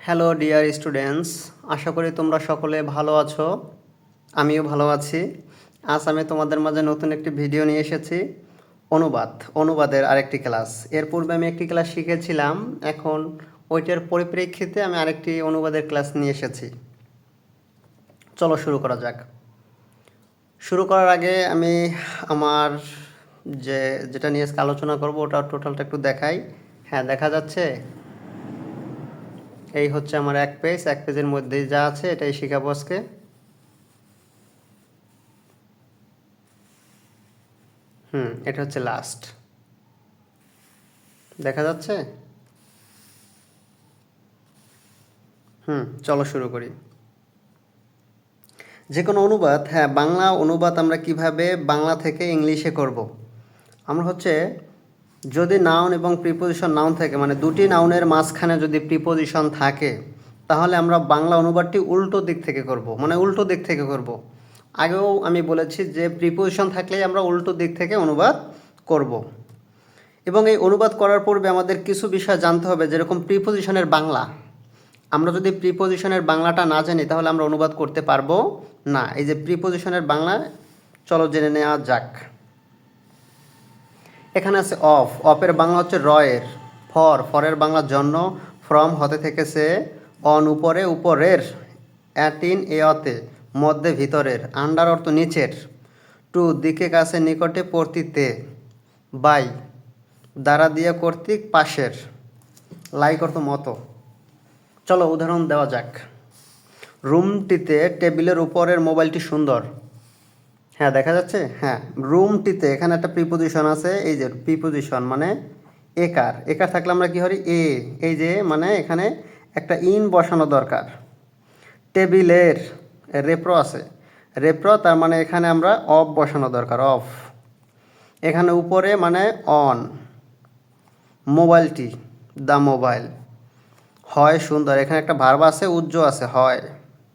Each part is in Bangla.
হ্যালো ডিয়ার স্টুডেন্টস আশা করি তোমরা সকলে ভালো আছো। আমিও ভালো আছি। আজ আমি তোমাদের মাঝে নতুন একটি ভিডিও নিয়ে এসেছি। অনুবাদ, অনুবাদের আরেকটি ক্লাস এর পূর্বে আমি একটি ক্লাস শিখেছিলাম। এখন ওইটার পরিপ্রেক্ষিতে আমি আরেকটি অনুবাদের ক্লাস নিয়ে এসেছি। চলো শুরু করা যাক। শুরু করার আগে আমি আমার যে, যেটা নিয়ে আজকে আলোচনা করব, ওটা টোটালটা একটু দেখাই। হ্যাঁ দেখা যাচ্ছে। এই হচ্ছে আমার এক পেজ এক পেজের মধ্যে যা আছে এটাই শিখাবো আজকে হুম, এটা হচ্ছে লাস্ট দেখা যাচ্ছে? হুম, চলো শুরু করি। যে কোনো অনুবাদ হ্যাঁ বাংলা অনুবাদ আমরা কীভাবে বাংলা থেকে ইংলিশে করব? আমরা হচ্ছে যদি নাউন এবং প্রিপোজিশন নাউন থাকে মানে দুটি নাউনের মাঝখানে যদি প্রিপোজিশন থাকে, তাহলে আমরা বাংলা অনুবাদটি উল্টো দিক থেকে করব মানে উল্টো দিক থেকে করব। আগেও আমি বলেছি যে প্রিপোজিশন থাকলেই আমরা উল্টো দিক থেকে অনুবাদ করব। এবং এই অনুবাদ করার পূর্বে আমাদের কিছু বিষয় জানতে হবে, যেরকম প্রিপোজিশনের বাংলা। আমরা যদি প্রিপোজিশনের বাংলাটা না জানি, তাহলে আমরা অনুবাদ করতে পারব না। এই যে প্রিপোজিশনের বাংলা, চলো জেনে নেওয়া যাক। এখানে আছে অফ। অফের বাংলা হচ্ছে রয়ের। ফর, ফরের বাংলা জন্য। ফ্রম, হতে থেকেছে। অন, উপরে, উপরের। অ্যাটিন এ, অতে। মধ্যে, ভিতরের। আন্ডার অর্থ নিচের। টু, দিকে, কাছে, নিকটে, পড়তিতে। বাই, দ্বারা দিয়ে কর্তৃক, পাশের। লাইক অর্থ মতো। চলো, উদাহরণ দেওয়া যাক। রুমটিতে টেবিলের উপরের মোবাইলটি সুন্দর। হ্যাঁ দেখা যাচ্ছে? হ্যাঁ রুমটিতে এখানে একটা প্রিপোজিশন আছে, এই যে প্রিপোজিশন মানে একার। একার থাকলে আমরা কি করি? এ এই যে মানে এখানে একটা ইন বসানো দরকার। টেবিলের রেপ্রো আছে। রেপ্রো তার মানে এখানে আমরা অফ বসানো দরকার অফ এখানে উপরে মানে অন মোবাইলটি দ্য মোবাইল হয়, সুন্দর। এখানে একটা ভার্ব আছে, উজ্জ্ব আছে, হয়।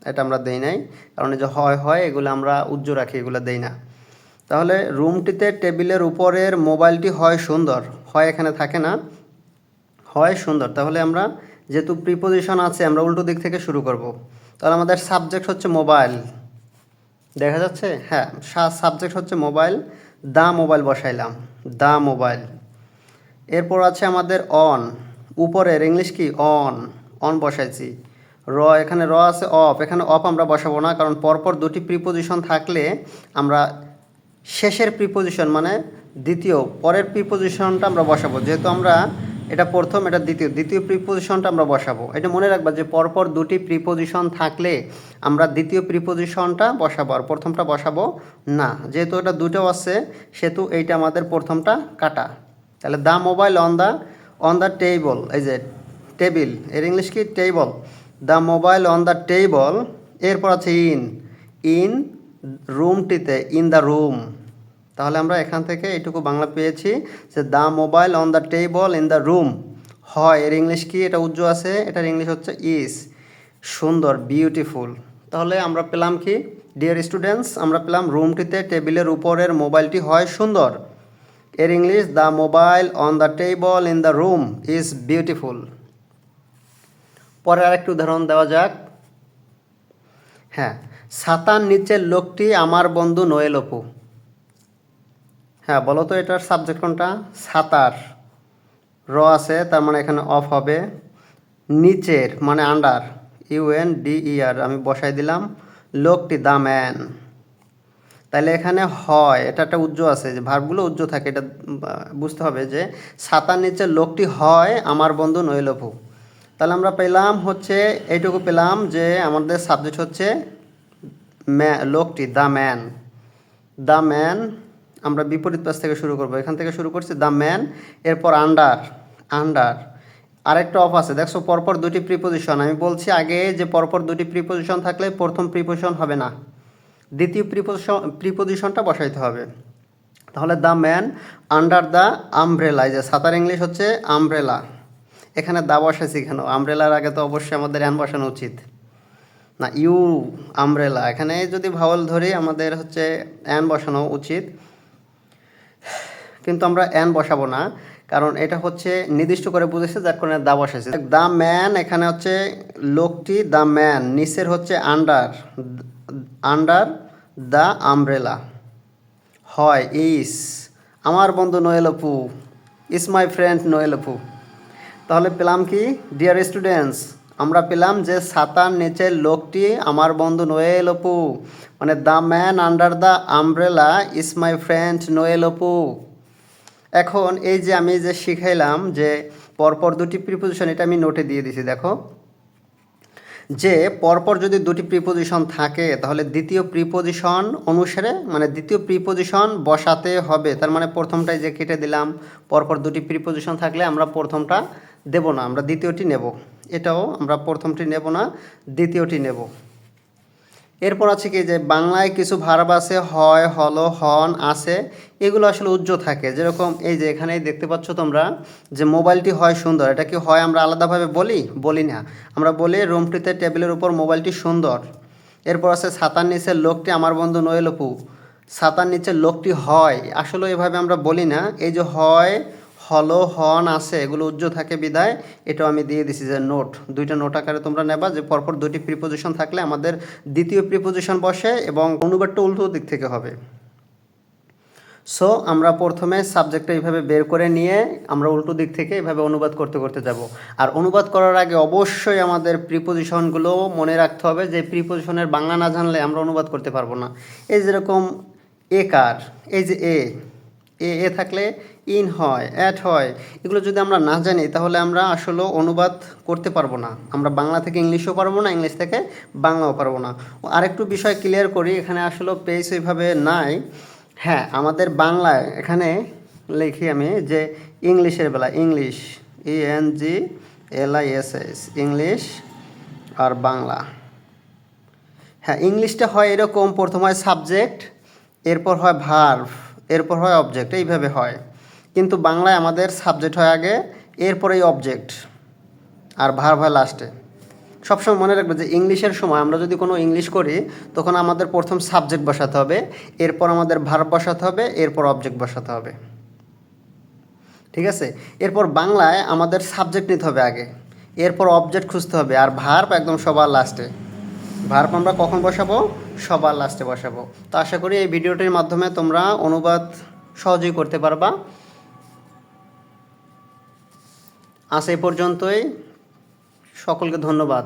এটা আমরা দেই নাই। কারণ যে হয় হয়, এগুলো আমরা উজ্জ্ব রাখি, এগুলো দেই না। তাহলে রুমটিতে টেবিলের উপরের মোবাইলটি হয় সুন্দর, হয় এখানে থাকে না, হয় সুন্দর। তাহলে আমরা যেহেতু প্রিপোজিশন আছে, আমরা উল্টো দিক থেকে শুরু করব। তাহলে আমাদের সাবজেক্ট হচ্ছে মোবাইল দেখা যাচ্ছে? হ্যাঁ সাবজেক্ট হচ্ছে মোবাইল দা মোবাইল বসাইলাম। দা মোবাইল এরপর আছে আমাদের অন উপরের ইংলিশ কি? অন অন বসাইছি। র, এখানে র আছে অফ, এখানে অফ আমরা বসাবো না, কারণ পরপর দুটি প্রিপোজিশন থাকলে আমরা শেষের প্রিপোজিশন মানে দ্বিতীয়, পরের প্রিপোজিশনটা আমরা বসাবো। যেহেতু আমরা এটা প্রথম, এটা দ্বিতীয় দ্বিতীয় প্রিপোজিশনটা আমরা বসাবো। এটা মনে রাখবা যে পরপর দুটি প্রিপোজিশন থাকলে আমরা দ্বিতীয় প্রিপোজিশনটা বসাবো, আর প্রথমটা বসাবো না। যেহেতু এটা দুটো আছে, সেহেতু এইটা আমাদের প্রথমটা কাটা। তাহলে the mobile on the on the table এই যে টেবিলের ইংলিশ কি? Table the mobile on the table এরপর আছে ইন ইন রুমটিতে ইন দ্য রুম তাহলে আমরা এখান থেকে এইটুকু বাংলা পেয়েছি যে the mobile on the table in the room হয়, এর ইংলিশ কি? এটা উজ্জ্ব আছে। এটার ইংলিশ হচ্ছে ইস সুন্দর বিউটিফুল তাহলে আমরা পেলাম কি? ডিয়ার স্টুডেন্টস আমরা পেলাম রুমটিতে টেবিলের উপরের মোবাইলটি হয় সুন্দর। এর English the mobile on the table in the room is beautiful পরে আরেকটি উদাহরণ দেওয়া যাক। হ্যাঁ ছাতার নিচের লোকটি আমার বন্ধু নোয়েল অপু। হ্যাঁ বলো তো এটার সাবজেক্ট কোনটা? সাতার। র আছে, তার মানে এখানে অফ হবে। নিচের মানে আন্ডার ইউএন ডিইআর আমি বসাই দিলাম। লোকটি দ্য ম্যান তাহলে এখানে হয়, এটা একটা উজ্জ্ব আছে, যে ভার্বগুলো উজ্জ্ব থাকে, এটা বুঝতে হবে যে ছাতার নিচে লোকটি হয় আমার বন্ধু নৈলভু তাহলে আমরা পেলাম হচ্ছে, এইটুকু পেলাম যে আমাদের সাবজেক্ট হচ্ছে লোকটি দ্য ম্যান দ্য ম্যান আমরা বিপরীত পাশ থেকে শুরু করব। এখান থেকে শুরু করছি দ্য ম্যান এরপর আন্ডার আন্ডার আরেকটা অফ আছে, দেখছ পরপর দুটি প্রিপোজিশন আমি বলছি আগে যে পরপর দুটি প্রিপোজিশন থাকলে প্রথম প্রিপোজিশন হবে না। দ্বিতীয় প্রিপোজিশন প্রিপোজিশনটা বসাইতে হবে। তাহলে the man under the umbrella এই যে সাঁতার ইংলিশ হচ্ছে আমব্রেলা এখানে দা বসাইছি কেন? আমব্রেলার আগে তো অবশ্যই আমাদের অ্যান বসানো উচিত। না ইউ আমব্রেলা এখানে যদি ভাওয়াল ধরি, আমাদের হচ্ছে অ্যান বসানো উচিত। কিন্তু আমরা অ্যান বসাবো না, কারণ এটা হচ্ছে নির্দিষ্ট করে বুঝেছে, যার কারণে দা বসেছে দ্য ম্যান এখানে হচ্ছে লোকটি দ্য ম্যান নিচের হচ্ছে আন্ডার আন্ডার দ্য আমব্রেলা হয় ইস আমার বন্ধু Noel Opu is my friend Noel Opu. তাহলে পেলাম কি? ডিয়ার স্টুডেন্টস আমরা পেলাম যে ছাতার নিচের লোকটি আমার বন্ধু নোয়েল অপু। মানে the man under the umbrella is my friend Noel Opu. এখন এই যে আমি যে শিখাইলাম যে পরপর দুটি প্রিপোজিশন এটা আমি নোটে দিয়ে দিছি, দেখো। যে পরপর যদি দুটি প্রিপোজিশন থাকে, তাহলে দ্বিতীয় প্রিপোজিশন অনুসারে মানে দ্বিতীয় প্রিপোজিশন বসাতে হবে। তার মানে প্রথমটাই যে কেটে দিলাম, পরপর দুটি প্রিপোজিশন থাকলে আমরা প্রথমটা দেব না, আমরা দ্বিতীয়টি নেব। এটাও আমরা প্রথমটি নেব না, দ্বিতীয়টি নেব। এরপর আছে কি যে, বাংলায় কিছু ভার্ব আছে, হয়, হলো, হন, আছে, এগুলো আসলে উজ্জ্ব থাকে। যেরকম এই যে এখানেই দেখতে পাচ্ছ তোমরা যে মোবাইলটি হয় সুন্দর, এটা কি হয় আমরা আলাদাভাবে বলি? বলি না। আমরা বলি রুমটিতে টেবিলের উপর মোবাইলটি সুন্দর। এরপর আছে ছাতার নিচের লোকটি আমার বন্ধু নোয়েল অপু। ছাতার নিচের লোকটি হয়। আসলে এভাবে আমরা বলি না। এই যে হয় হলো, হন আছে, এগুলো উজ্জ্ব থাকে বিদায়। এটাও আমি দিয়ে দিছি যে নোট, দুইটা নোট আকারে তোমরা নেবা, যে পরপর দুটি প্রিপোজিশন থাকলে আমাদের দ্বিতীয় প্রিপোজিশন বসে এবং অনুবাদটা উল্টো দিক থেকে হবে। সো আমরা প্রথমে সাবজেক্টটা এইভাবে বের করে নিয়ে আমরা উল্টো দিক থেকে এভাবে অনুবাদ করতে করতে যাব। আর অনুবাদ করার আগে অবশ্যই আমাদের প্রিপোজিশনগুলো মনে রাখতে হবে, যে প্রিপোজিশনের বাংলা না জানলে আমরা অনুবাদ করতে পারব না। এই যেরকম এ কার, এই যে এ এ এ থাকলে ইন হয় অ্যাট হয়। এগুলো যদি আমরা না জানি, তাহলে আমরা আসলে অনুবাদ করতে পারব না। আমরা বাংলা থেকে ইংলিশও পারব না, ইংলিশ থেকে বাংলাও পারব না। আরেকটু বিষয় ক্লিয়ার করি, এখানে আসলে পেজ ওইভাবে নাই। হ্যাঁ আমাদের বাংলায় এখানে লিখি আমি যে ইংলিশের বেলা, English E N G L I S S English আর বাংলা। হ্যাঁ ইংলিশটা হয় এরকম, প্রথম হয় সাবজেক্ট এরপর হয় ভার্ভ এরপর হয় অবজেক্ট এইভাবে হয়। কিন্তু বাংলায় আমাদের সাবজেক্ট হয় আগে, এরপরেই অবজেক্ট আর ভার্ভ হয় লাস্টে সবসময় মনে রাখবে যে ইংলিশের সময় আমরা যদি কোনো ইংলিশ করি, তখন আমাদের প্রথম সাবজেক্ট বসাতে হবে, এরপর আমাদের ভার্ব বসাতে হবে, এরপর অবজেক্ট বসাতে হবে। ঠিক আছে? এরপর বাংলায় আমাদের সাবজেক্ট নিতে হবে আগে। এরপর অবজেক্ট খুঁজতে হবে, আর ভার্ব একদম সবার লাস্টে ভার্ব আমরা কখন বসাবো? সবার লাস্টে বসাবো। তো আশা করি এই ভিডিওটির মাধ্যমে তোমরা অনুবাদ সহজেই করতে পারবা। আজ এই পর্যন্তই। সকলকে ধন্যবাদ।